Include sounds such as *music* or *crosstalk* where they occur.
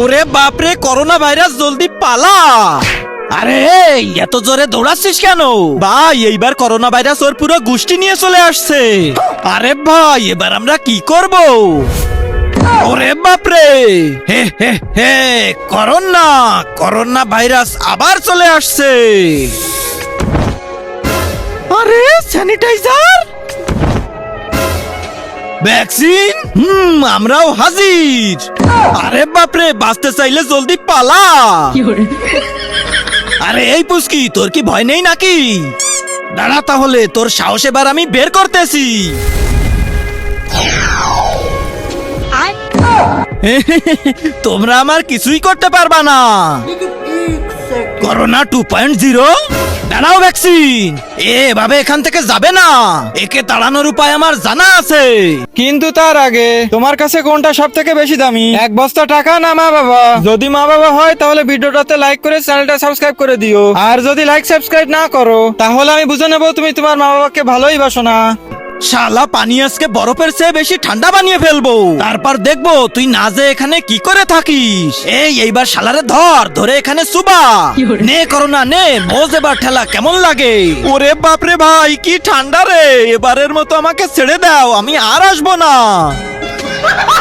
ওরে বাপরে corona virus জলদি পালা। আরে এত জোরে দৌড়াচ্ছিস কেন? ভাই এইবার করোনা ভাইরাস ওর পুরো গোষ্ঠী নিয়ে চলে আসছে। আরে ভাই এবার আমরা কি করব? ওরে বাপরে। হে হে হে করোনা করোনা ভাইরাস আবার চলে আসছে। আরে স্যানিটাইজার? ভ্যাকসিন? হুম আমরাও হাজির। আরে বাপরে বাঁচতে চাইলে জলদি পালা। আরে এই পুস্কি তোর কি ভয় নেই নাকি? দাঁড়া তাহলে তোর সাহস এবার আমি বের করতেছি। *laughs* তোমরা আমার কিছুই করতে পারবা না। করোনা টু পয়েন্ট জিরো দাঁড়াও ভ্যাকসিন এভাবে এখান থেকে যাবে না। একে তাড়ানোর উপায় আমার জানা আছে। কিন্তু তার আগে, তোমার কাছে কোনটা সব থেকে বেশি দামি? এক বস্তা টাকা না মা বাবা? যদি মা বাবা হয়, তাহলে ভিডিওটাতে লাইক করে চ্যানেলটা সাবস্ক্রাইব করে দিও। আর যদি লাইক সাবস্ক্রাইব না করো, তাহলে আমি বুঝে নেব তুমি তোমার মা বাবাকে ভালোই বাসো না। শালা পানি আজকে বরফের চেয়ে বেশি ঠান্ডা বানিয়ে ফেলব। তারপর দেখব তুই না যে এখানে কি করে থাকিস। এই এইবার শালারে ধর ধরে এখানে সুবা নে করোনা নে মোজ এবার ঠেলা কেমন লাগে? ওরে বাপরে ভাই কি ঠান্ডা রে এবারের মতো আমাকে ছেড়ে দাও আমি আর আসব না। *laughs*